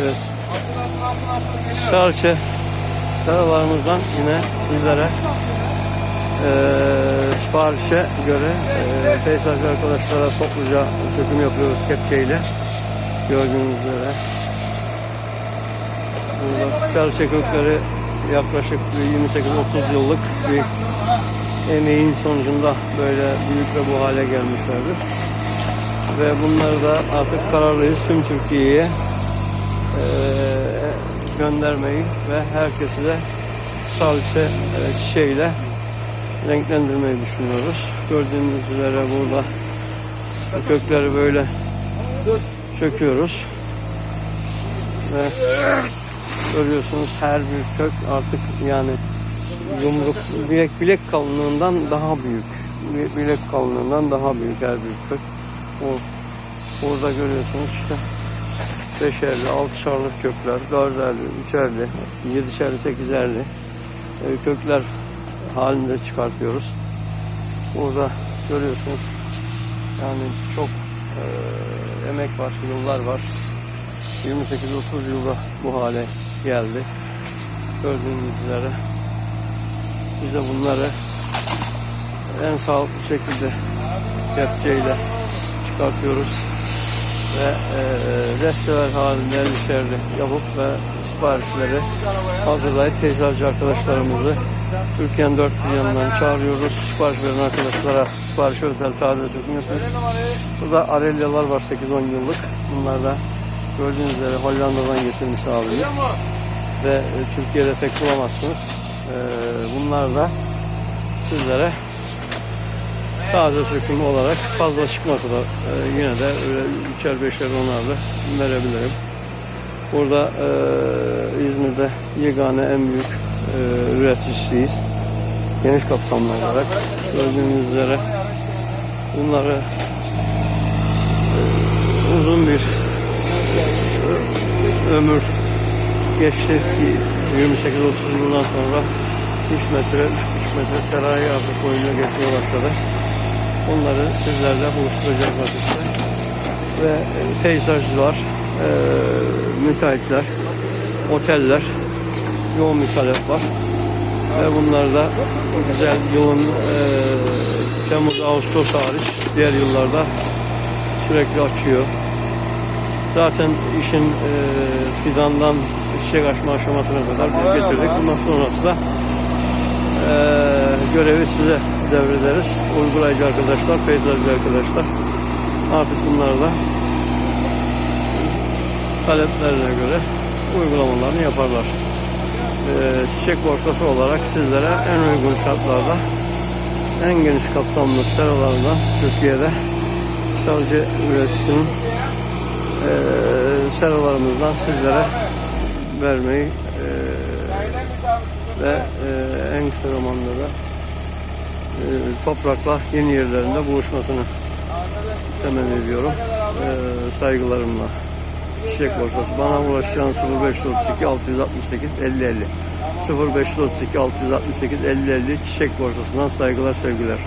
Evet. Salça taralarımızdan yine sizlere eee siparişe göre eee peyzajcı arkadaşlara topluca söküm yapıyoruz kepçeyle. Gördüğünüz üzere. Burada salça kökleri yaklaşık 28-30 yıllık bir emeğin sonucunda böyle büyük ve bu hale gelmişlerdir. Ve bunları da artık kararlıyız tüm Türkiye'ye göndermeyi ve herkese de salça e, çiçeğiyle renklendirmeyi düşünüyoruz. Gördüğünüz üzere burada kökleri böyle söküyoruz. Ve görüyorsunuz her bir kök artık yani yumruk bilek bilek kalınlığından daha büyük. Bilek- kalınlığından daha büyük her bir kök. O, burada görüyorsunuz işte beşerli, altışarlı kökler, dörderli, üçerli, yedişerli, sekizerli e, kökler halinde çıkartıyoruz. Burada görüyorsunuz yani çok e, emek var, yıllar var. 28-30 yılda bu hale geldi. Gördüğünüz üzere biz de bunları en sağlıklı şekilde kepçeyle çıkartıyoruz ve e, halinde elbiselerini yapıp ve siparişleri hazırlayıp teyzeci arkadaşlarımızı Türkiye'nin dört bir yanından çağırıyoruz. Sipariş veren arkadaşlara sipariş özel taze yapıyoruz. Burada arelyalar var 8-10 yıllık. Bunlar da gördüğünüz üzere Hollanda'dan getirmiş abimiz. Ve e, Türkiye'de pek bulamazsınız. E, bunlar da sizlere taze sökümü olarak fazla çıkmasa da e, yine de öyle üçer beşer onarlı verebilirim. Burada e, İzmir'de yegane en büyük e, üreticisiyiz. Geniş kapsamlı olarak gördüğünüz üzere bunları e, uzun bir e, ömür geçti. 28-30 yıldan sonra 3 metre, 3,5 metre serayi artık boyunca geçmeye başladı. Onları sizlerle buluşturacağız vakitte. Ve e, peyzajcılar, e, müteahhitler, oteller, yoğun bir talep var. Ve bunlar da güzel yılın e, Temmuz, Ağustos hariç diğer yıllarda sürekli açıyor. Zaten işin e, fidandan çiçek açma aşamasına kadar biz getirdik. Bundan sonrası da görevi size devrederiz. Uygulayıcı arkadaşlar, peyzajcı arkadaşlar. Artık bunlar da taleplerine göre uygulamalarını yaparlar. E, çiçek borsası olarak sizlere en uygun şartlarda en geniş kapsamlı seralarından Türkiye'de sadece üreticisinin e, seralarımızdan sizlere vermeyi e, ve e, en kısa zamanda da e, toprakla yeni yerlerinde buluşmasını temenni ediyorum. E, saygılarımla. Çiçek borsası. Bana ulaşacağınız 0532 668 50 50. 0532 668 50 50 Çiçek borsasından saygılar sevgiler.